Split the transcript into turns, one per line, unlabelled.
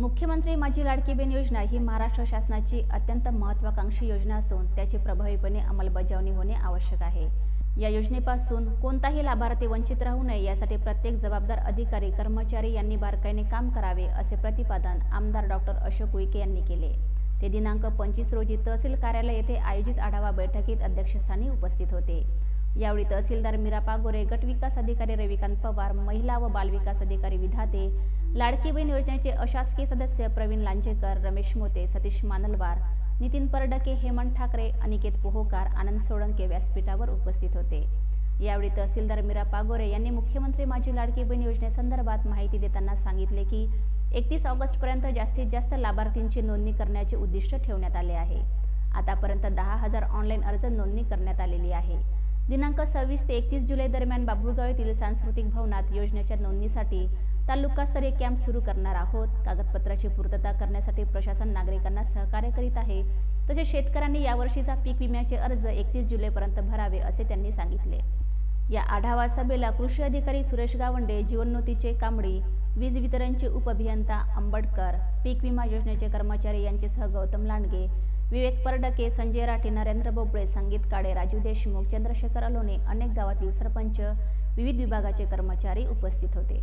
मुख्यमंत्री माझी लाडकी बहीण योजना ही महाराष्ट्र शासनाची अत्यंत महत्वाकांक्षी योजना असून त्याची प्रभावीपणे अंमलबजावणी होणे आवश्यक आहे. या योजनेपासून कोणताही लाभार्थी वंचित राहू नये यासाठी प्रत्येक जबाबदार अधिकारी कर्मचारी यांनी बारकाईने काम करावे असे प्रतिपादन आमदार डॉक्टर अशोक उईके यांनी केले. ते दिनांक पंचवीस रोजी तहसील कार्यालय येथे आयोजित आढावा बैठकीत अध्यक्षस्थानी उपस्थित होते. यावेळी तहसीलदार मीरापा गोरे गट विकास अधिकारी रविकांत पवार महिला व बालविकास अधिकारी विधाते लाडकी बहीण योजनेचे अशासकीय सदस्य प्रवीण लांजेकर रमेश मोते सतीश मानलवार नितीन परडके हेमंत ठाकरे अनिकेत पोहोकार आनंद सोळंके व्यासपीठावर उपस्थित होते. यावेळी तहसीलदार मीरा पागोरे यांनी मुख्यमंत्री माझी लाडकी बहीण योजनेसंदर्भात माहिती देताना सांगितले की एकतीस ऑगस्टपर्यंत जास्तीत जास्त लाभार्थींची नोंदणी करण्याचे उद्दिष्ट ठेवण्यात आले आहे. आतापर्यंत दहा हजार ऑनलाईन अर्ज नोंदणी करण्यात आलेली आहे. दिनांक सव्वीस ते एकतीस जुलै दरम्यान बाबुळगाव येथील सांस्कृतिक भवनात योजनेच्या नोंदणीसाठी तालुकास्तरीय कॅम्प सुरू करणार आहोत. कागदपत्राची पूर्तता करण्यासाठी प्रशासन नागरिकांना सहकार्य करीत आहे. तसेच शेतकऱ्यांनी यावर्षीचा पीक विम्याचे अर्ज एकतीस जुलैपर्यंत भरावे असे त्यांनी सांगितले. या आढावा सभेला कृषी अधिकारी सुरेश गावंडे जीवनोतीचे कांबळी वीज वितरणचे उपअभियंता आंबडकर पीक विमा योजनेचे कर्मचारी यांच्यासह गौतम लांडगे विवेक परडके संजय राठे नरेंद्र बोबळे संगीत काडे राजू देशमुख चंद्रशेखर अलोने अनेक गावातील सरपंच विविध विभागाचे कर्मचारी उपस्थित होते.